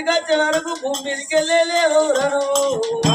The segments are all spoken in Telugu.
ఇంటికొచ్చే వరకు భూమి మీదకి వెళ్ళలేవు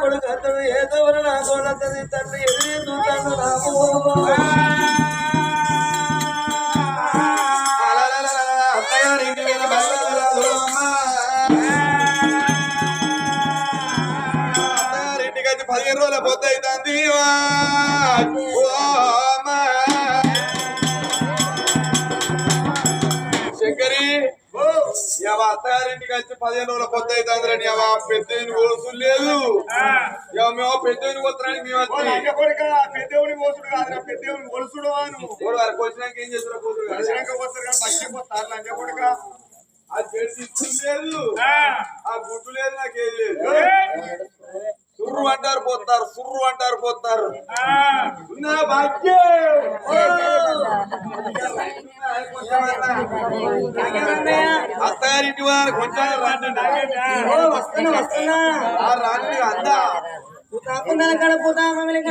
కొడుకు అతడు ఏదో నా కొడుతుంది తండ్రి ఎదురు చూస్తాను నాకు పదిహేను రోజుల పొద్దు అవుతుంది శంకరి అత్తగారింటికి వచ్చి పదిహేను రోజుల పొద్దు అవుతుంది రండి పెద్ద కోసు లేదు. మేము పెద్ద పోతున్నానికి మేము పెద్దవుని మోసుడు కాదు పెద్దవుని మూడు వరకు వచ్చినాక ఏం చేస్తారు కూతురు కొడుక ఆ తీసుకుని లేదు. ఆ. గుడ్డు లేదు నాకు ఏది లేదు సుర్రు అంటారు పోతారు సుర్రు అంటారు పోతారు. నా అత్తగారింటి వారు కొంచెం రండి. వస్తున్నా వస్తున్నా. ఆ రాండి అందా. పోతా గడపోతా మమ్మల్ని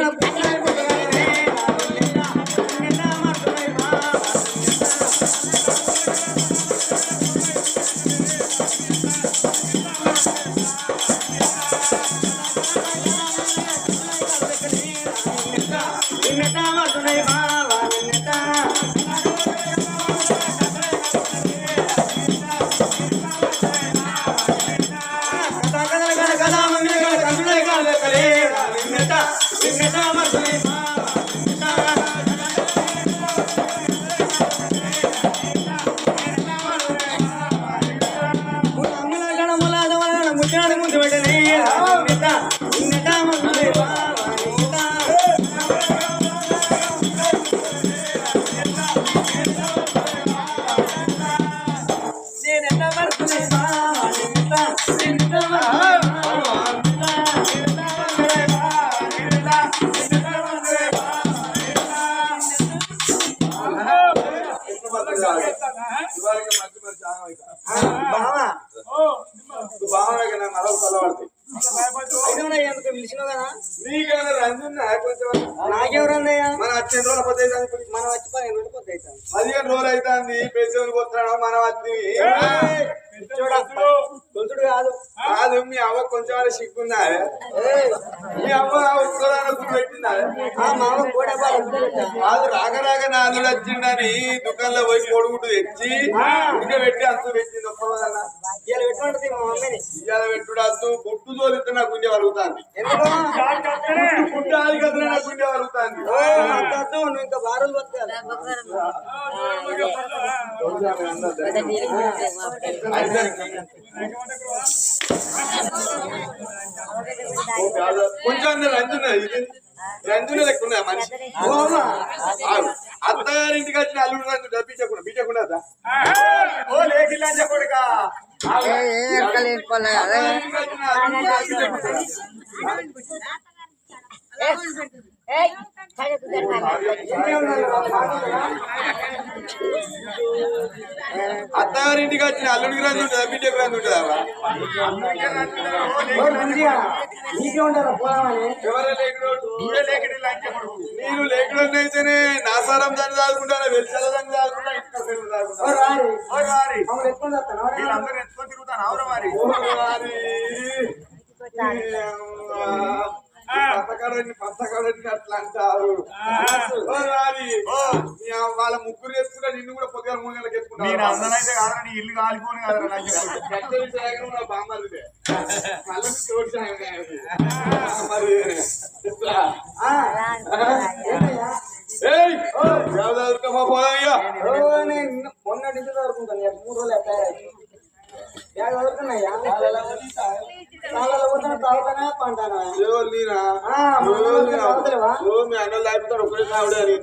పదిహేను రోజులు అవుతుంది పెద్దోనికి వస్తున్నాడు మనం వచ్చి తొలుతుడు కాదు. కాదు మీ అవ్వ కొంచెం అలా సిగ్గున్నా మీ అవ్వ ఉత్తరాన గుడి పెట్టిందా ఆ మామ కూడా కాదు రాక రాక నా అల్లుడు వచ్చిండని దుకాణంలో పోయి కొడుగుడు తెచ్చి ఉడిక పెట్టి అంతు పెట్టింది ఒక్కరోజన్నా ఇలా పెట్టుకుంటుంది మా మమ్మీని ఇవాళ పెట్టుడు అంతు గుట్టు తోలితే నాకు గుండె వలుగుతాంది ఎందుకు గుట్టు ఆది కదా నాకు గుండె వలుగుతాంది ఓ, అంత వద్దు, నువ్వు ఇంకా కొంచెం రంజున ఇది రంజున లెక్క ఉన్నదా మనిషి. అత్తగారింటికి వచ్చిన అల్లుడు రంజు బీచకుండా బీచకుండా ఓ లేకి లంజ కొడుక. అత్తగారింటికి వచ్చిన అల్లుడు రంజు ఉంటుందా? బీటెక్ రంజు ఉంటుందా? నేను లేకుడు? అయితేనే నాసారం దాన్ని దాదుకుంటాను వెలిసల దాన్ని వస్తాను వీళ్ళందరూ ఎత్తుకొని తిరుగుతాను అవును మరి పచ్చకడని పచ్చకడని అట్లా అంటారు వాళ్ళ ముగ్గురు ఎత్తుకుంటా నిన్ను కూడా పొద్దుగా మూడు నెలలకు ఎత్తుకుంటా నేను అందనైతే కాదు నీ ఇల్లు కాలిపోను కాదురా నాకు నా ఆయనకి. మరి? మొన్న దొరుకుతాను మూడు రోజులు ఎత్తాయి బ్యాగ్ పోతున్నా తాగుతానా పంటానా మీ అన్న లేపుతాడు ఒకటే కావుడే అని.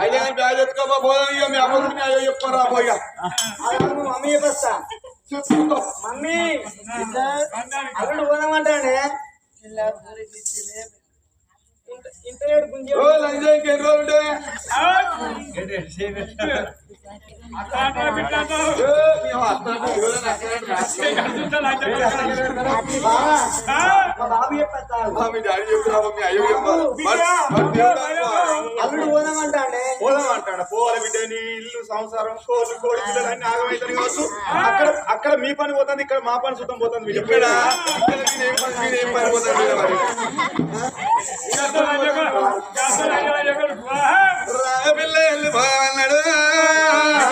అయ్యా బ్యాగ్ ఎత్తుకోమా పోదయ్యా మీ అమ్మకి అయ్యో చెప్పరా పోయా మమ్మీ చెప్పేస్తా మమ్మీ అల్లుడు పోదామంటానే ఏడు గుంజి రోజులు ఉండే? మీ డాడీ మీ అయ్యో చెప్పాలి అల్లుడు పోదామంటాడే పోదాం అంటాడు పోవాలి బిడ్డ నీ ఇల్లు సంసారం కోళ్ళు కోడి పిల్లలు అన్ని ఆగమైతాయి కావచ్చు అక్కడ అక్కడ మీ పని పోతుంది ఇక్కడ మా పని సుతం పోతుంది బిడ్డ ఇక్కడ ఇక్కడ నేనేం పని- నేనేం పని మరి.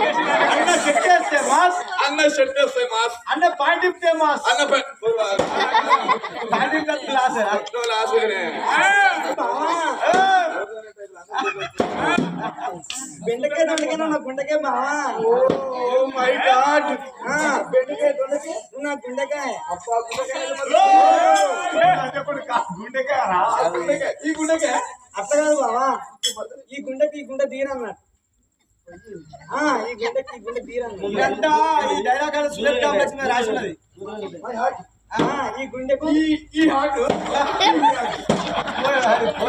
అన్న చెక్కేస్తే మాస్ అన్న షర్ట్ వస్తాయి మాస్. అన్న పాయింట్ ఇస్తే మాస్. అన్న పాయింట్ ఇస్తే క్లాస్ అట్లా లాస్ట్గానే. బెండకాయ దొండకాయ నా గుండకాయ బావా ఓ మై గాడ్. బెండకాయ దొండకాయ నా గుండకాయ. గుండెకాయ ఈ గుండెకే అట్లా కాదు బావా ఈ గుండెకి ఈ గుండె తీరన్న ఆ, ఈ డైలాగ్ సురేష్ కాంప్లెక్స్ రాసినది ఈ గుండెకు ఈ హార్ట్ ఎక్కువ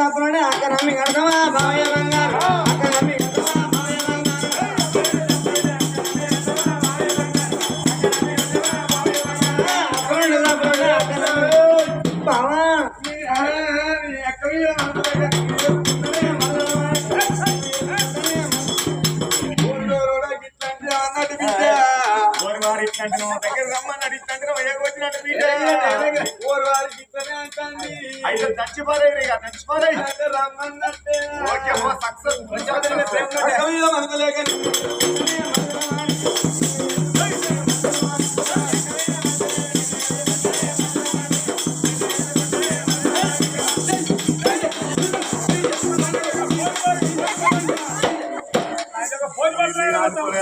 అప్పుడుండే అప్పుడుండే అక్కడ నమ్మి కడతావా? ఓకే ఓ సక్సెస్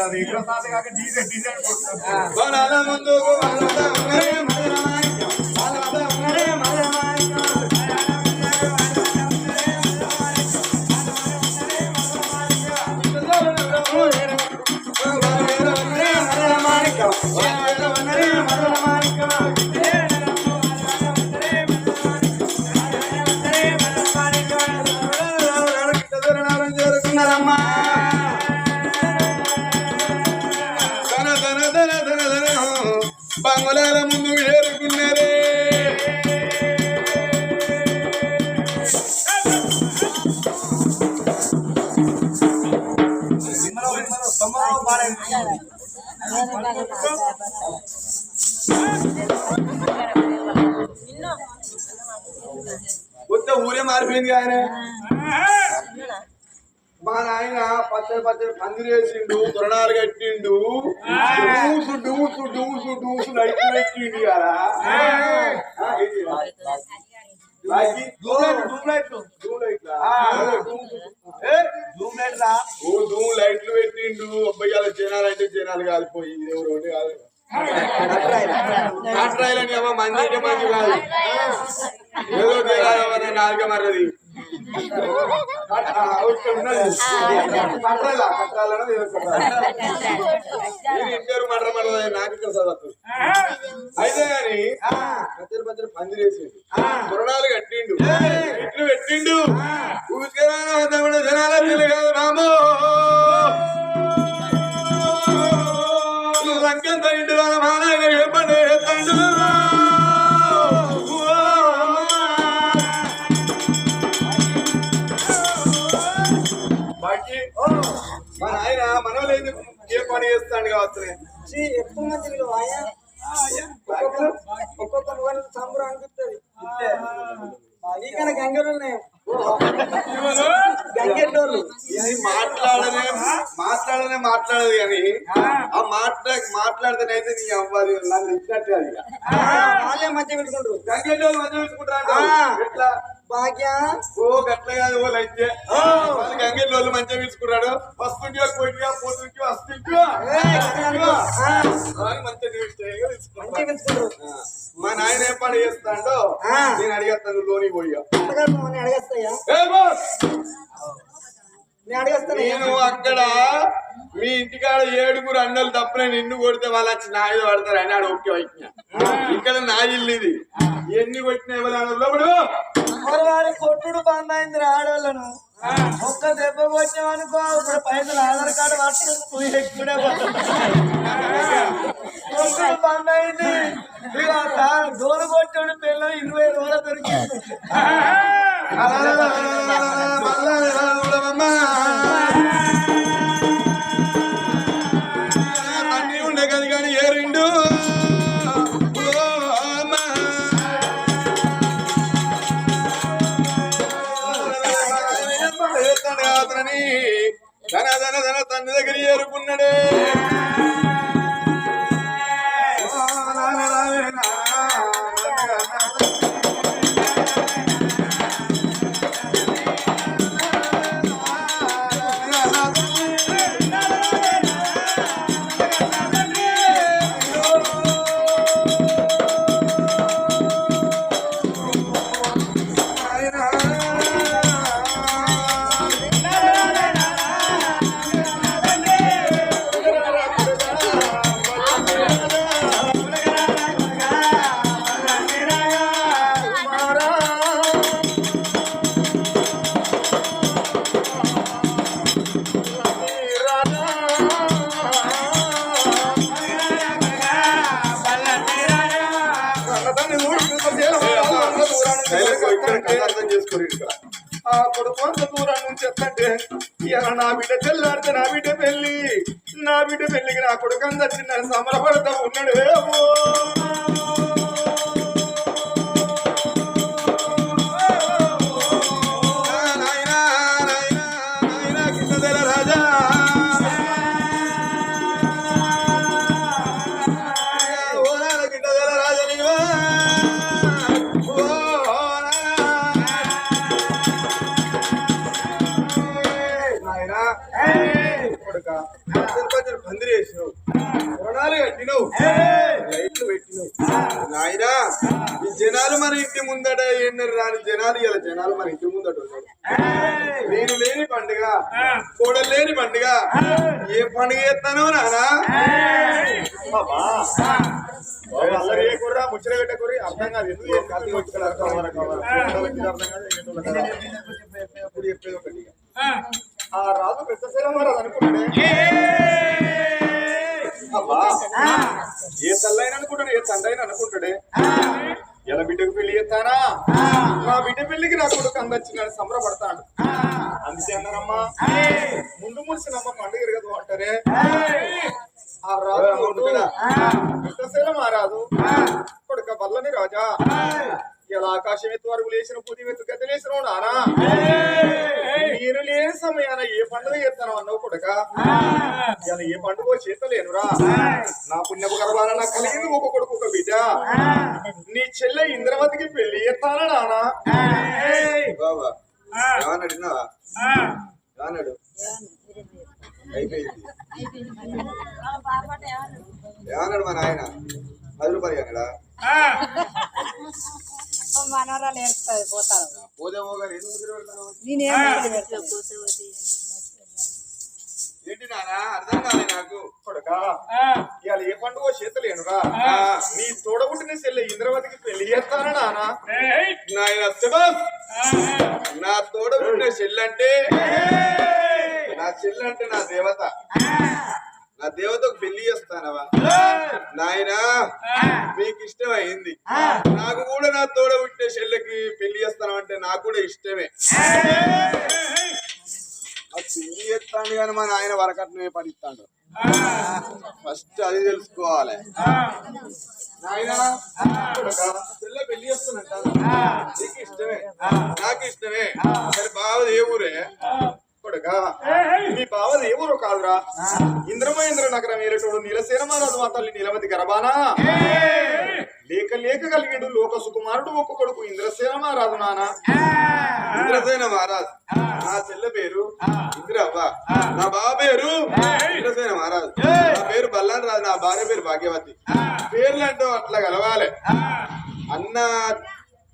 అది ఇట్లా సాధ కాక డీజే డీజే మా నాయన పచ్చడి పచ్చడి పందిరి వేసిండు తొరణాలు కట్టిండు. డూసు డూసు డూసు డూసు లైట్లు? పెట్టిండు కదా? లైట్. ధూమ్ లైట్లు పెట్టిండు. అబ్బాయి జనాలు అంటే జనాలు కాలిపోయి ఎవరు కాదు. మంది మంది కాదు. ఏదో నాలుగ మర్రది. కట్రాల కట్రాలన్నది సంబరం అనిపిస్తుంది నీకన్నా గంగలు ఉన్నాయి గంగెట్టోళ్ళు ఇది మాట్లాడనే మాట్లాడనే మాట్లాడదు కానీ ఆ. మాట్లా మాట్లాడితేనైతే నీ అవ్వాలి నన్ను ఇచ్చినట్టే అది. వాళ్ళే మంచిగా పెట్టుకుంటారు. గంగెడ్డోళ్ళు మంచిగా పెట్టుకుంటారా. ఎట్లా? భాగ్య. ఓ గట్ల కాదు ఓ అయితే వాళ్ళు గంగెడ్డోళ్ళు మంచిగా పిలుచుకున్నాడు. వస్తుంటే పోయిగా పోతుంటే వస్తుంటే మా నాయన ఏ పని చేస్తాడో. నేను అడిగేస్తాను లోని పోయిగా నేను అక్కడ మీ ఇంటికాడ ఏడుగురు అన్నలు తప్పనే నిన్ను కొడితే వాళ్ళు వచ్చి నా పడతారు అని ఆడ ఓకే వచ్చిన ఇక్కడ నా ఇల్లు ఇది. ఎన్ని కొట్టిన ఎవరు మరి వాడి కొట్టుడు బంద్ అయింది ఆడవాళ్ళను ఒక్క దెబ్బ కొట్టామనుకో ఇప్పుడు పైసలు ఆధార్ కార్డు పట్టుకుని ఎక్కుడే కొట్టుడు బంద్ అయింది ఇక డోలు కొట్టాడు పిల్లలు ఇరవై రోజులు దొరికింది. అన్నీ ఉండే కదా కానీ ఏ రెండు? தன தன தன்னதகிரியேறு புன்னடே బిడ్డ తెల్లారితే నా బిడ్డ పెళ్ళి నా బిడ్డ పెళ్ళికి నా కొడుకు అంత చిన్న సమరపడతా ఉన్నాడు. లైట్లు పెట్టినావు. నాయనా ఈ జనాలు మన ఇంటి ముందట ఏంటారు రాని జనాలు ఇలా జనాలు మన ఇంటి ముందట ఉన్నారు. నేను లేని పండుగ కోడలు లేని పండుగ. ఏ పండుగ చేస్తాను నానా బాబా ముచ్చట పెట్ట అర్థం కాదు. ఎందుకు అర్థం కాదు, కాదు. అర్థం కాదు, ఏంటో ఇప్పుడు చెప్పేది ఒకటి ఆ రాజు పెద్ద శిలమరాజు అనుకుంటాడే అబ్బా ఏ తల్లైన అనుకుంటాడు ఏ తండ్రి అనుకుంటాడే? ఎలా బిడ్డకు పెళ్ళి చేస్తానా? నా బిడ్డ పెళ్ళికి నా కొడుకు అందొచ్చినాడు సంబరపడతాడు. అందుకే అన్నారమ్మా ముందు మురిసినమ్మ పండుగ కదా అంటారే? ఆ రాజు పెద్దశీలం ఆ. రాజు. కొడుక బల్లని రాజా. ఇలా ఆకాశం ఎత్తు వరకు లేచిన పూతి ఎత్తు గత లేచిన నానా నేను లేని సమయాన ఏ పండుగ చేస్తాను అన్నవు కొడక? ఇలా ఏ పండుగ చేతలేనురా నా పుణ్యపు గర్భాన నాకు కలిగింది ఒక కొడుకు ఒక బిడ్డ. నీ చెల్లె ఇంద్రవతికి పెళ్ళి ఎత్తానా నానా? బాబా ఏమన్నాడు అయిపోయింది. ఏమన్నాడు మా నాయన? పది రూపాయలు అన్నాడా మనవరాలు ఏడుస్తుంది పోతారు? నేనేం ఏంటి నానా అర్థం కాలే నాకు. కొడక ఇవాళ ఏ పండుగ చేతలేనురా? నీ తోడబుట్టిన చెల్లె ఇంద్రవతికి పెళ్ళి చేస్తానా నానా నాయన నా తోడ ఉండే చెల్లంటే నా చెల్లంటే నా దేవత. నా దేవతకు పెళ్ళి చేస్తానవా? నాయనా మీకు ఇష్టం అయింది నాకు కూడా నా తోడ పుట్టిన చెల్లెకి పెళ్ళి చేస్తానంటే నాకు కూడా ఇష్టమే. పెళ్ళి చేస్తాను కానీ మా నాయన వరకట్నమే పడిస్తాడు ఫస్ట్ అది తెలుసుకోవాలి. చెల్లె పెళ్ళి చేస్తున్నట్ట. నీకు ఇష్టమే నాకు ఇష్టమే మరి బావది ఏ ఊరే కొడక మీ బావది ఊరు కాదురా? ఇంద్రమేంద్ర నగరం ఏలటోడు నీలసేన మహారాజు మా తల్లి గర్భానా? లేక లేక కలిగిడు లోక సుకుమారుడు ఒక్క కొడుకు ఇంద్రసేన మహారాజు నానా? ఇంద్రసేన మహారాజ్. నా చెల్లె పేరు ఇంద్రవ్వ. నా బావ పేరు ఇంద్రసేన మహారాజ్. నా పేరు బల్లాన్ రాజు నా భార్య పేరు భాగ్యవతి. పేర్లు అంటే అట్లా కలవాలి. అన్న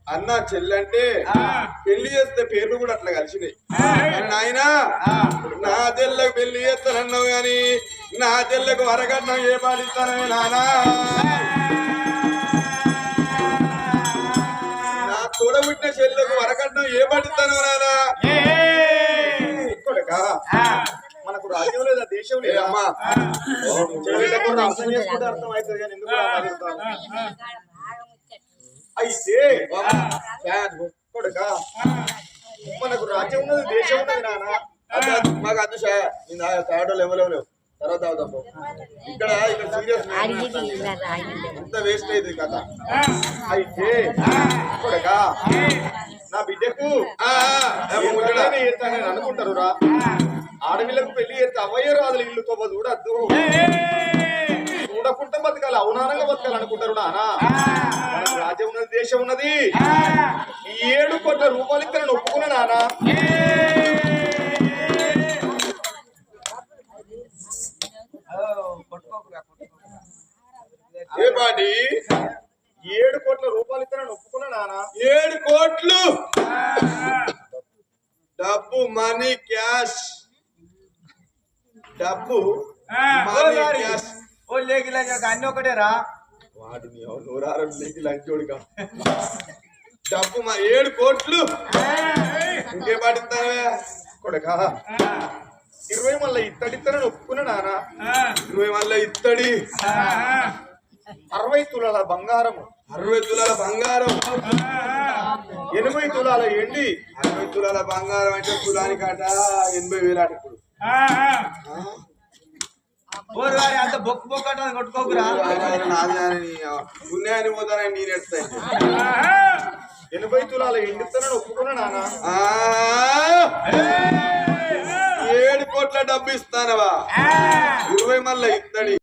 అన్న చెల్లంటే పెళ్ళి చేస్తే పేర్లు కూడా అట్లా కలిసినాయి. నాయనా నా చెల్లకు పెళ్ళి చేస్తానన్నావు గాని నా చెల్లకు వరకట్నం ఏ పాటిస్తానమే నానా నా తోడబుట్టిన చెల్లకు వరకట్నం ఏ. పాటిస్తాను నానా కొడక మనకు రాజ్యం లేదా దేశం ఏ లేదా అమ్మా చెల్లెళ్ళకు కూడా అర్థం అవుతుంది కానీ ఎందుకు? అయితే కొడక మనకు రాజ్యం ఉన్నది దేశం ఉన్నది నాన్న. మాకు అద్దు నేను తాగడం ఎవరు లేవు తర్వాత పో. ఇక్కడ ఇక్కడ సీరియస్ వేస్ట్ అయింది కథ. అయితే కొడక నా బిడ్డకు చేస్తానని అనుకుంటారు రా ఆడపిల్లకు పెళ్ళి చేస్తే అవ్వయ్య రాదులు ఇల్లు తోప చూడద్దు. చూడకుంటే బతకాలి. అవునానంగా బతకాలి అనుకుంటారు నానా రాజ్యం ఉన్నది దేశం ఉన్నది. ఏడు కోట్ల రూపాయలు ఇక్కడ ఒప్పుకున్నా నానా ఏ. ఏడు కోట్ల రూపాయలు ఇక్కడ ఒప్పుకున్నా నానా ఏడు కోట్లు. డబ్బు మనీ క్యాష్. డబ్బు మనీ క్యాష్. ఓ లేకి లేక అన్ని ఒకటేరా? వాడు నీ ఎవరు? నూరారు నీకు లంచోడుగా. డబ్బు మా ఏడు కోట్లు. ఇంకే పాటిస్తావే కొడక ఇరవై మళ్ళీ ఇత్తడిత్తనని ఒప్పుకున్నా నానా. ఇరవై మళ్ళీ ఇత్తడి. అరవై తులాల బంగారము అరవై తులాల బంగారం. ఎనభై తులాల ఎండి. అరవై తులాల బంగారం అంటే తులానికి అట ఎనభై వేలు ఇప్పుడు. అంత బొక్కు బొక్కు అంటే కొట్టుకోకురా. నాది అని పుణ్యాన్ని పోతానని నేను ఎడతాయి ఎనభై తులాల ఎండిత్తనని ఒప్పుకున్నా నానా ఏడు కోట్ల డబ్బు ఇస్తానవా? ఇరవై మళ్ళీ ఇత్తడి.